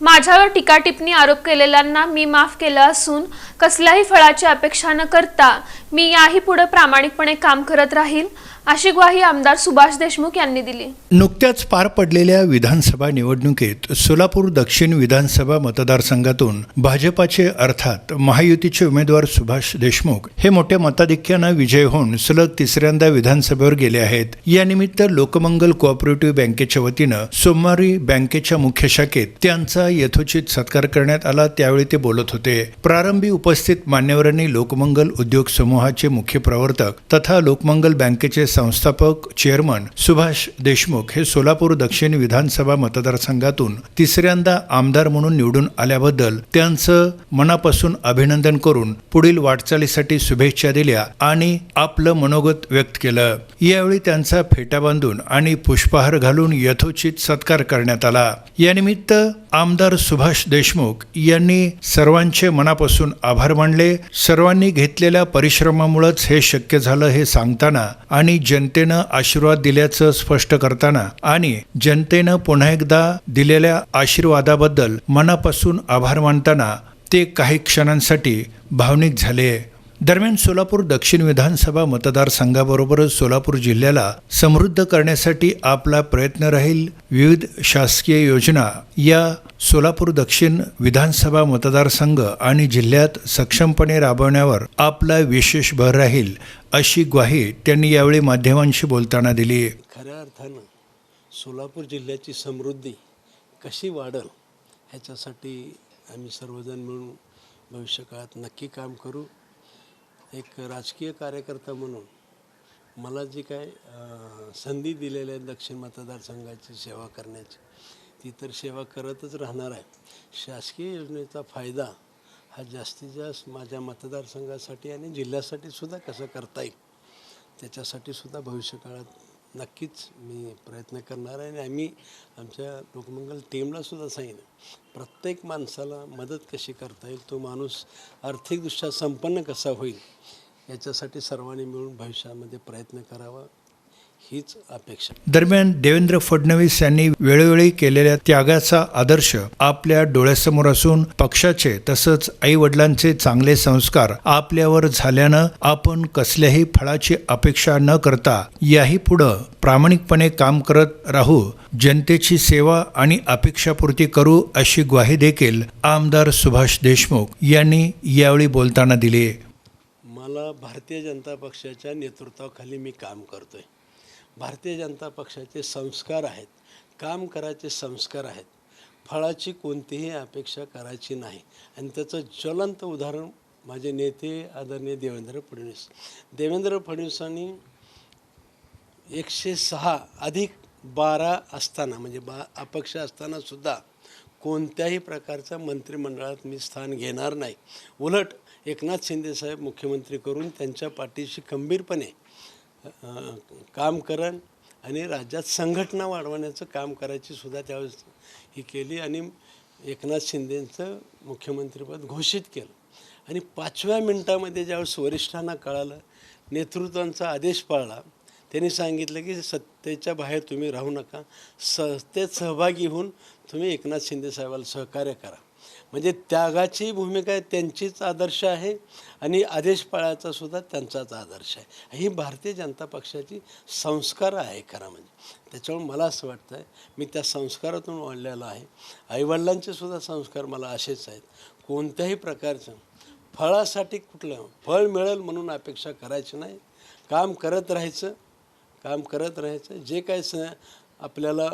माझ्यावर टीका टिप्पणी आरोप केलेल्यांना मी माफ केलं असून कसल्याही फळाची अपेक्षा न करता मी याही पुढे प्रामाणिकपणे काम करत राहील. अशी ग्वाही आमदार सुभाष देशमुख यांनी दिली. नुकत्याच पार पडलेल्या विधानसभा निवडणुकीत सोलापूर दक्षिण विधानसभा मतदारसंघातून भाजपाचे अर्थात महायुतीचे उमेदवार सुभाष देशमुख हे मोठ्या मताधिक्यानं विजय होऊन सलग तिसऱ्यांदा विधानसभेवर गेले आहेत. यानिमित्त लोकमंगल कोऑपरेटिव्ह बँकेच्या वतीनं सोमवारी बँकेच्या मुख्य शाखेत त्यांचा यथोचित सत्कार करण्यात आला त्यावेळी ते बोलत होते. प्रारंभी उपस्थित मान्यवरांनी लोकमंगल उद्योग समूहाचे मुख्य प्रवर्तक तथा लोकमंगल बँकेचे संस्थापक चेअरमन सुभाष देशमुख हे सोलापूर दक्षिण विधानसभा मतदारसंघातून तिसऱ्यांदा आमदार म्हणून निवडून आल्याबद्दल त्यांचं मनापासून अभिनंदन करून पुढील वाटचालीसाठी शुभेच्छा दिल्या आणि आपलं मनोगत व्यक्त केलं. यावेळी त्यांचा फेटा बांधून आणि पुष्पहार घालून यथोचित सत्कार करण्यात आला. यानिमित्त आमदार सुभाष देशमुख यांनी सर्वांचे मनापासून आभार मानले. सर्वांनी घेतलेल्या परिश्रमामुळेच हे शक्य झालं हे सांगताना आणि जनतेनं आशीर्वाद दिल्याचं स्पष्ट करताना आणि जनतेनं पुन्हा एकदा दिलेल्या आशीर्वादाबद्दल मनापासून आभार मानताना ते काही क्षणांसाठी भावनिक झाले. दरम्यान सोलापूर दक्षिण विधानसभा मतदारसंघाबरोबरच सोलापूर जिल्ह्याला समृद्ध करण्यासाठी आपला प्रयत्न राहील विविध शासकीय योजना. या सोलापूर दक्षिण विधानसभा मतदारसंघ आणि जिल्ह्यात सक्षमपणे राबवण्यावर आपला विशेष भर राहील अशी ग्वाही त्यांनी यावेळी माध्यमांशी बोलताना दिली. खऱ्या अर्थानं सोलापूर जिल्ह्याची समृद्धी कशी वाढल ह्याच्यासाठी आम्ही सर्वजण मिळून भविष्यकाळात नक्की काम करू. एक राजकीय कार्यकर्ता म्हणून मला जी काय संधी दिलेली आहे दक्षिण मतदारसंघाची सेवा करण्याची ती तर सेवा करतच राहणार आहे. शासकीय योजनेचा फायदा हा जास्तीत जास्त माझ्या मतदारसंघासाठी आणि जिल्ह्यासाठी सुद्धा कसा करता येईल त्याच्यासाठी सुद्धा भविष्यकाळात नक्कीच मी प्रयत्न करणार आहे आणि आम्ही आमच्या लोकमंगल टीमला सुद्धा सांगितलं प्रत्येक माणसाला मदत कशी करता येईल तो माणूस आर्थिकदृष्ट्या संपन्न कसा होईल याच्यासाठी सर्वांनी मिळून भविष्यामध्ये प्रयत्न करावा. हीच अपेक्षा. दरम्यान देवेंद्र फडणवीस यांनी वेळोवेळी केलेल्या त्यागाचा आदर्श आपल्या डोळ्यासमोर असून पक्षाचे तसंच आई वडिलांचे चांगले संस्कार आपल्यावर झाल्यानं आपण कसल्याही फळाची अपेक्षा न करता याही पुढं प्रामाणिकपणे काम करत राहू जनतेची सेवा आणि अपेक्षापूर्ती करू अशी ग्वाही देखील आमदार सुभाष देशमुख यांनी यावेळी बोलताना दिली. मला भारतीय जनता पक्षाच्या नेतृत्वाखाली मी काम करतोय. भारतीय जनता पक्षाचे संस्कार आहेत काम करायचे संस्कार आहेत. फळाची कोणतीही अपेक्षा करायची नाही. आणि त्याचं ज्वलंत उदाहरण माझे नेते आदरणीय देवेंद्र फडणवीस. देवेंद्र फडणवीसांनी एकशे सहा अधिक बारा असताना म्हणजे बा अपक्ष असतानासुद्धा कोणत्याही प्रकारच्या मंत्रिमंडळात मी स्थान घेणार नाही. उलट एकनाथ शिंदेसाहेब मुख्यमंत्री करून त्यांच्या पाठीशी खंबीरपणे काम करण आणि राज्यात संघटना वाढवण्याचं काम करायची सुद्धा त्यावेळेस ही केली आणि एकनाथ शिंदेंचं मुख्यमंत्रीपद घोषित केलं. आणि पाचव्या मिनटामध्ये ज्यावेळेस वरिष्ठांना कळालं नेतृत्वांचा आदेश पाळला त्यांनी सांगितलं की सत्तेच्या बाहेर तुम्ही राहू नका. सत्तेत सहभागी होऊन तुम्ही एकनाथ शिंदे साहेबाला सहकार्य करा. म्हणजे त्यागाची भूमिका आहे त्यांचीच आदर्श आहे आणि आदेश पाळायचा सुद्धा त्यांचाच आदर्श आहे. ही भारतीय जनता पक्षाची संस्कार आहे खरं म्हणजे. त्याच्यामुळे मला असं वाटतं आहे मी त्या संस्कारातून वाढलेलो आहे. आईवडिलांचे सुद्धा संस्कार मला असेच आहेत. कोणत्याही प्रकारचं फळासाठी कुठलं फळ मिळेल म्हणून अपेक्षा करायची नाही. काम करत राहायचं काम करत राहायचं. जे काय स आपल्याला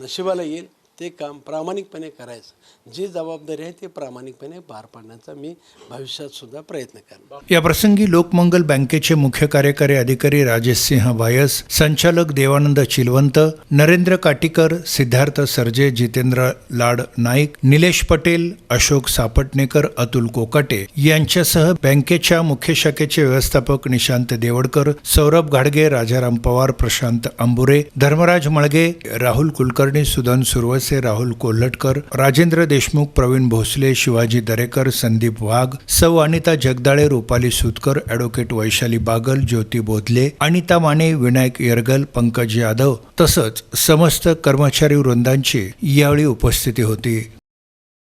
नशिबाला येईल ते काम प्रामाणिकपणे करायचं. जी जबाबदारी आहे ती प्रामाणिकपणे पार पाडण्याचा मी भविष्यात सुद्धा प्रयत्न करेन या प्रसंगी लोकमंगल बँकेचे मुख्य कार्यकारी अधिकारी राजेश सिंह वायस संचालक देवानंद चिलवंत नरेंद्र काटीकर सिद्धार्थ सर्जे जितेंद्र लाड नाईक निलेश पटेल अशोक सापटणेकर अतुल कोकाटे यांच्यासह बँकेच्या मुख्य शाखेचे व्यवस्थापक निशांत देवडकर सौरभ घाडगे राजाराम पवार प्रशांत अंबुरे धर्मराज मळगे राहुल कुलकर्णी सुदन सुरवस राहुल कोल्हटकर राजेंद्र देशमुख प्रवीण भोसले शिवाजी दरेकर संदीप वाघ सौ अनिता जगदाळे रुपाली सुतकर ॲडव्होकेट वैशाली बागल ज्योती बोधले अनिता माने विनायक येरगल पंकज यादव तसंच समस्त कर्मचारी वृंदांची यावेळी उपस्थिती होती.